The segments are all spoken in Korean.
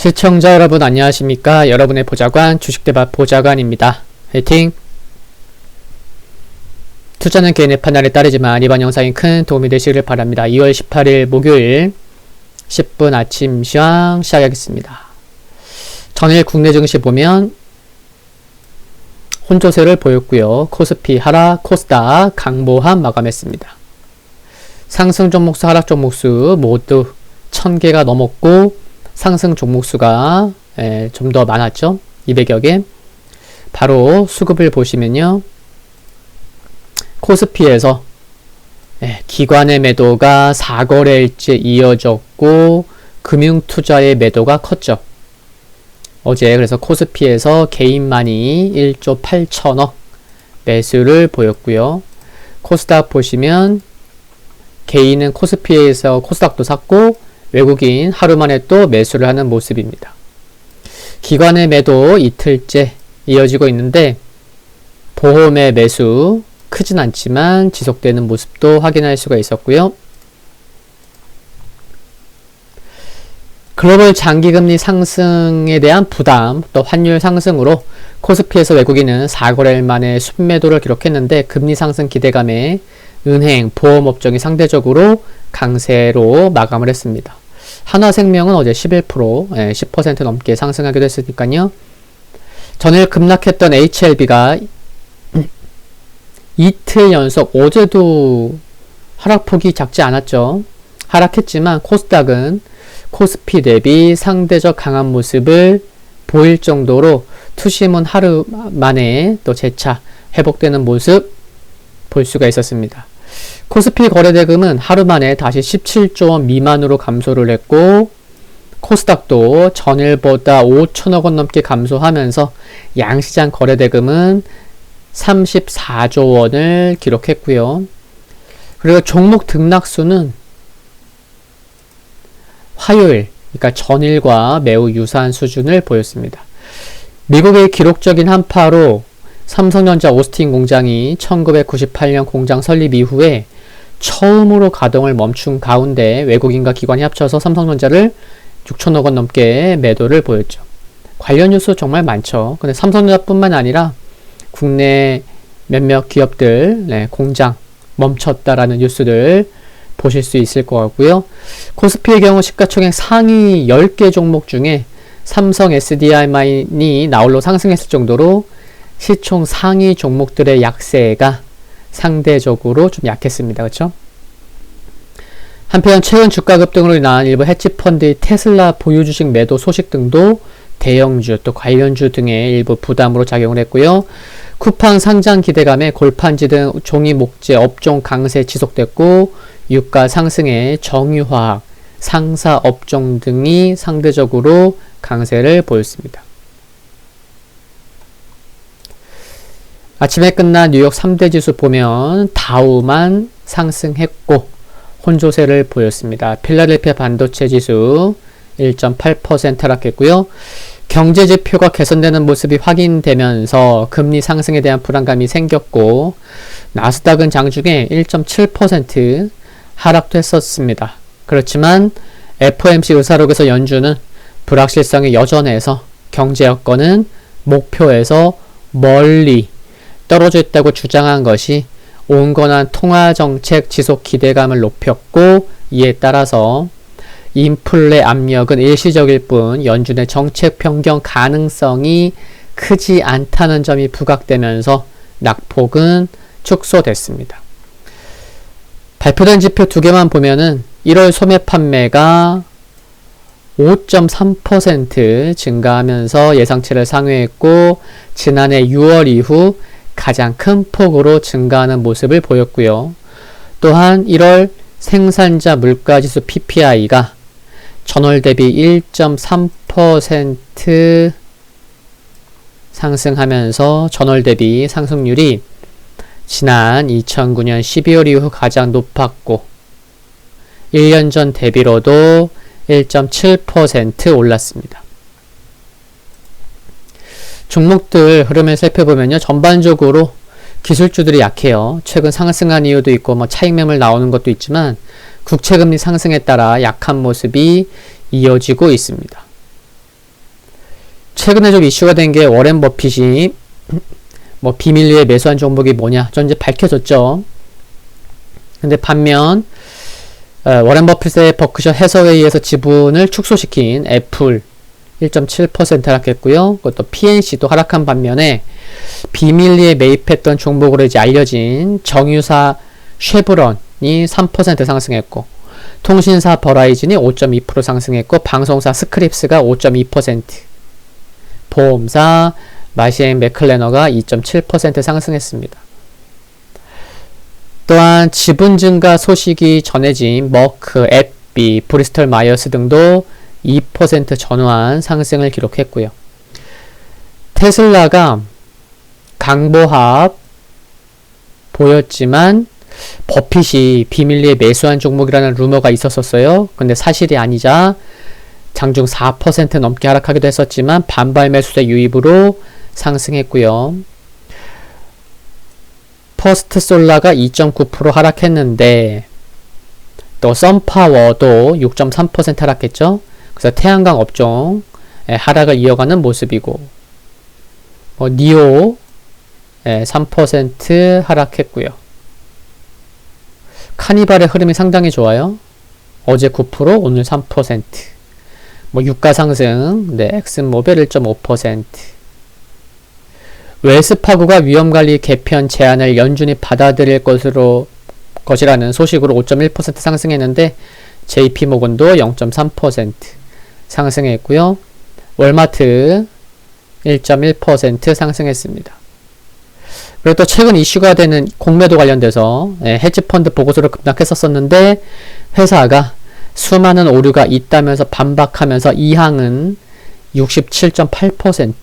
시청자 여러분 안녕하십니까? 여러분의 보좌관 주식대박 보좌관입니다. 화이팅! 투자는 개인의 판단에 따르지만 이번 영상이 큰 도움이 되시길 바랍니다. 2월 18일 목요일 10분 아침 시황 시작하겠습니다. 전일 국내 증시 보면 혼조세를 보였고요. 코스피 하락, 코스닥 강보함 마감했습니다. 상승 종목수, 하락 종목수 모두 1000개가 넘었고 상승 종목 수가 예, 좀더 많았죠. 200여 개. 바로 수급을 보시면요. 코스피에서 예, 기관의 매도가 4거래일째 이어졌고 금융투자의 매도가 컸죠. 어제 그래서 코스피에서 개인만이 1조 8천억 매수를 보였고요. 코스닥 보시면 개인은 코스피에서 코스닥도 샀고 외국인 하루 만에 또 매수를 하는 모습입니다. 기관의 매도 이틀째 이어지고 있는데 보험의 매수 크진 않지만 지속되는 모습도 확인할 수가 있었고요. 글로벌 장기금리 상승에 대한 부담, 또 환율 상승으로 코스피에서 외국인은 4거래일 만에 순매도를 기록했는데 금리 상승 기대감에 은행, 보험업종이 상대적으로 강세로 마감을 했습니다. 하나생명은 어제 11%, 예, 10% 넘게 상승하기도 했으니까요. 전일 급락했던 HLB가 이틀 연속 어제도 하락폭이 작지 않았죠. 하락했지만 코스닥은 코스피 대비 상대적 강한 모습을 보일 정도로 투심은 하루 만에 또 재차 회복되는 모습 볼 수가 있었습니다. 코스피 거래대금은 하루 만에 다시 17조 원 미만으로 감소를 했고 코스닥도 전일보다 5천억 원 넘게 감소하면서 양시장 거래대금은 34조 원을 기록했고요. 그리고 종목 등락수는 화요일, 그러니까 전일과 매우 유사한 수준을 보였습니다. 미국의 기록적인 한파로 삼성전자 오스틴 공장이 1998년 공장 설립 이후에 처음으로 가동을 멈춘 가운데 외국인과 기관이 합쳐서 삼성전자를 6천억 원 넘게 매도를 보였죠. 관련 뉴스 정말 많죠. 근데 삼성전자뿐만 아니라 국내 몇몇 기업들 네, 공장 멈췄다라는 뉴스들 보실 수 있을 것 같고요. 코스피의 경우 시가총액 상위 10개 종목 중에 삼성 SDI만이 나홀로 상승했을 정도로 시총 상위 종목들의 약세가 상대적으로 좀 약했습니다. 그렇죠? 한편 최근 주가 급등으로 인한 일부 해치펀드의 테슬라 보유 주식 매도 소식 등도 대형주 또 관련주 등의 일부 부담으로 작용을 했고요. 쿠팡 상장 기대감에 골판지 등 종이 목재 업종 강세 지속됐고 유가 상승에 정유화학, 상사 업종 등이 상대적으로 강세를 보였습니다. 아침에 끝난 뉴욕 3대 지수 보면 다우만 상승했고 혼조세를 보였습니다. 필라델피아 반도체 지수 1.8% 하락했고요. 경제 지표가 개선되는 모습이 확인되면서 금리 상승에 대한 불안감이 생겼고 나스닥은 장중에 1.7% 하락도 했었습니다. 그렇지만 FOMC 의사록에서 연준은 불확실성이 여전해서 경제 여건은 목표에서 멀리 떨어져 있다고 주장한 것이 온건한 통화 정책 지속 기대감을 높였고 이에 따라서 인플레 압력은 일시적일 뿐 연준의 정책 변경 가능성이 크지 않다는 점이 부각되면서 낙폭은 축소됐습니다. 발표된 지표 두 개만 보면은 1월 소매 판매가 5.3% 증가하면서 예상치를 상회했고 지난해 6월 이후 가장 큰 폭으로 증가하는 모습을 보였고요. 또한 1월 생산자 물가지수 PPI가 전월 대비 1.3% 상승하면서 전월 대비 상승률이 지난 2009년 12월 이후 가장 높았고 1년 전 대비로도 1.7% 올랐습니다. 종목들 흐름을 살펴보면요. 전반적으로 기술주들이 약해요. 최근 상승한 이유도 있고 뭐 차익 매물 나오는 것도 있지만 국채 금리 상승에 따라 약한 모습이 이어지고 있습니다. 최근에 좀 이슈가 된 게 워렌 버핏이 뭐 비밀리에 매수한 종목이 뭐냐 전 이제 밝혀졌죠. 근데 반면 어, 워렌 버핏의 버크셔 해서웨이에서 지분을 축소시킨 애플 1.7% 하락했고요. 그것도 PNC도 하락한 반면에 비밀리에 매입했던 종목으로 이제 알려진 정유사 쉐브런이 3% 상승했고 통신사 버라이즌이 5.2% 상승했고 방송사 스크립스가 5.2% 보험사 마시앤 맥클레너가 2.7% 상승했습니다. 또한 지분 증가 소식이 전해진 머크, 앱비, 브리스털 마이어스 등도 2% 전후한 상승을 기록했고요. 테슬라가 강보합 보였지만 버핏이 비밀리에 매수한 종목이라는 루머가 있었었어요. 근데 사실이 아니자 장중 4% 넘게 하락하기도 했었지만 반발 매수세 유입으로 상승했고요. 퍼스트 솔라가 2.9% 하락했는데 또 썬파워도 6.3% 하락했죠. 그래서 태양광 업종 하락을 이어가는 모습이고 뭐 니오 3% 하락했고요. 카니발의 흐름이 상당히 좋아요. 어제 9%, 오늘 3%. 뭐 유가 상승, 네, 엑슨모빌 1.5%. 웰스파고가 위험관리 개편 제안을 연준이 받아들일 것으로 것이라는 소식으로 5.1% 상승했는데 JP모건도 0.3% 상승했고요. 월마트 1.1% 상승했습니다. 그리고 또 최근 이슈가 되는 공매도 관련돼서 예, 헤지펀드 보고서를 급락했었었는데 회사가 수많은 오류가 있다면서 반박하면서 이 항은 67.8%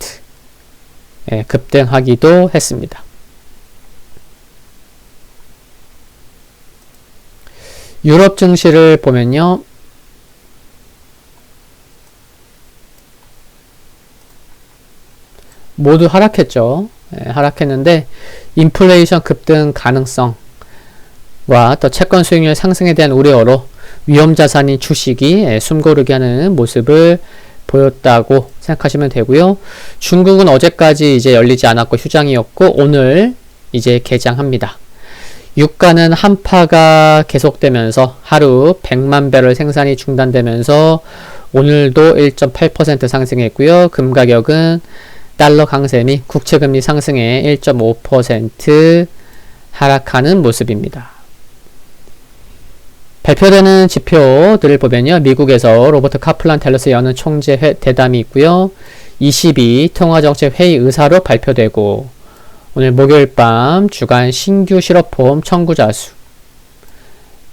예, 급등하기도 했습니다. 유럽 증시를 보면요. 모두 하락했죠. 예, 하락했는데 인플레이션 급등 가능성과 또 채권 수익률 상승에 대한 우려로 위험 자산인 주식이 예, 숨고르게 하는 모습을 보였다고 생각하시면 되고요. 중국은 어제까지 이제 열리지 않았고 휴장이었고 오늘 이제 개장합니다. 유가는 한파가 계속되면서 하루 100만 배럴 생산이 중단되면서 오늘도 1.8% 상승했고요. 금 가격은 달러 강세 및 국채금리 상승에 1.5% 하락하는 모습입니다. 발표되는 지표들을 보면요. 미국에서 로버트 카플란 텔러스 여는 총재 회, 대담이 있고요. 22 통화정책 회의 의사로 발표되고 오늘 목요일 밤 주간 신규 실업보험 청구자 수,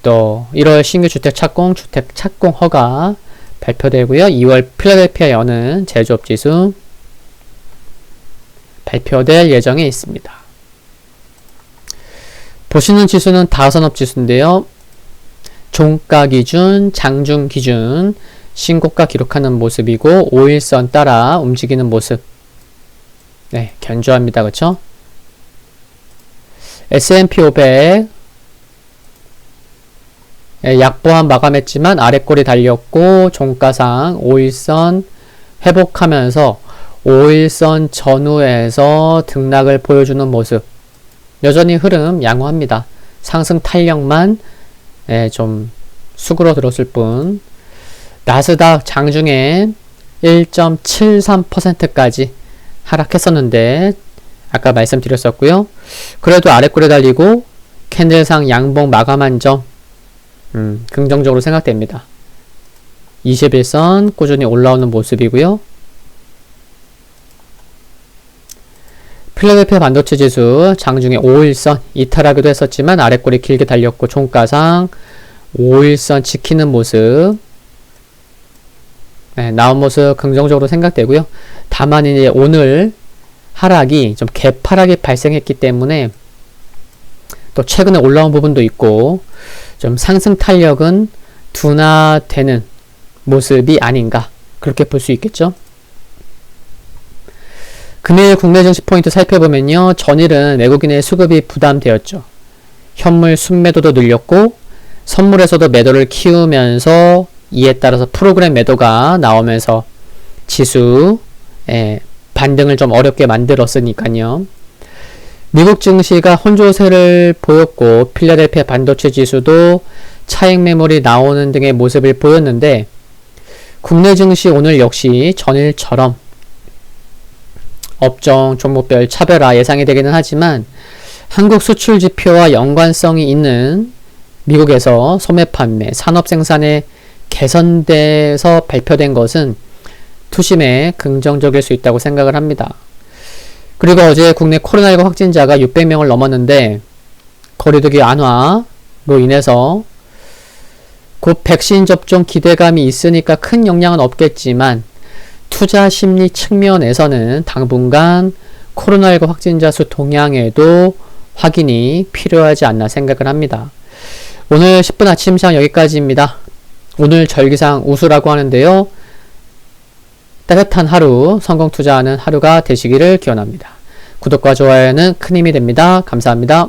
또 1월 신규 주택 착공, 주택 착공 허가 발표되고요. 2월 필라델피아 여는 제조업 지수 발표될 예정에 있습니다. 보시는 지수는 다산업 지수인데요. 종가 기준, 장중 기준, 신고가 기록하는 모습이고 5일선 따라 움직이는 모습. 네, 견조합니다. 그렇죠? S&P 500 예, 약보한 마감했지만 아래꼬리 달렸고 종가상 5일선 회복하면서 5일선 전후에서 등락을 보여주는 모습 여전히 흐름 양호합니다. 상승 탄력만 예, 좀 수그러들었을 뿐 나스닥 장중에 1.73%까지 하락했었는데 아까 말씀드렸었고요. 그래도 아래꼬리 달리고 캔들상 양봉 마감한 점 음, 긍정적으로 생각됩니다. 21선 꾸준히 올라오는 모습이고요. 필라델피아 반도체 지수 장중에 5일선 이탈하기도 했었지만 아래꼬리 길게 달렸고 종가상 5일선 지키는 모습 네, 나온 모습 긍정적으로 생각되고요. 다만 이제 오늘 하락이 좀 개파락이 발생했기 때문에 또 최근에 올라온 부분도 있고 좀 상승 탄력은 둔화되는 모습이 아닌가 그렇게 볼 수 있겠죠. 금일 국내 증시 포인트 살펴보면요. 전일은 외국인의 수급이 부담되었죠. 현물 순매도도 늘렸고 선물에서도 매도를 키우면서 이에 따라서 프로그램 매도가 나오면서 지수 예, 반등을 좀 어렵게 만들었으니까요. 미국 증시가 혼조세를 보였고 필라델피아 반도체 지수도 차익 매물이 나오는 등의 모습을 보였는데 국내 증시 오늘 역시 전일처럼 업종 종목별 차별화 예상이 되기는 하지만 한국 수출 지표와 연관성이 있는 미국에서 소매 판매, 산업 생산에 개선돼서 발표된 것은 투심에 긍정적일 수 있다고 생각을 합니다. 그리고 어제 국내 코로나19 확진자가 600명을 넘었는데 거리두기 완화로 인해서 곧 백신 접종 기대감이 있으니까 큰 영향은 없겠지만 투자 심리 측면에서는 당분간 코로나19 확진자 수 동향에도 확인이 필요하지 않나 생각을 합니다. 오늘 10분 아침 시장 여기까지입니다. 오늘 절기상 우수라고 하는데요. 따뜻한 하루, 성공 투자하는 하루가 되시기를 기원합니다. 구독과 좋아요는 큰 힘이 됩니다. 감사합니다.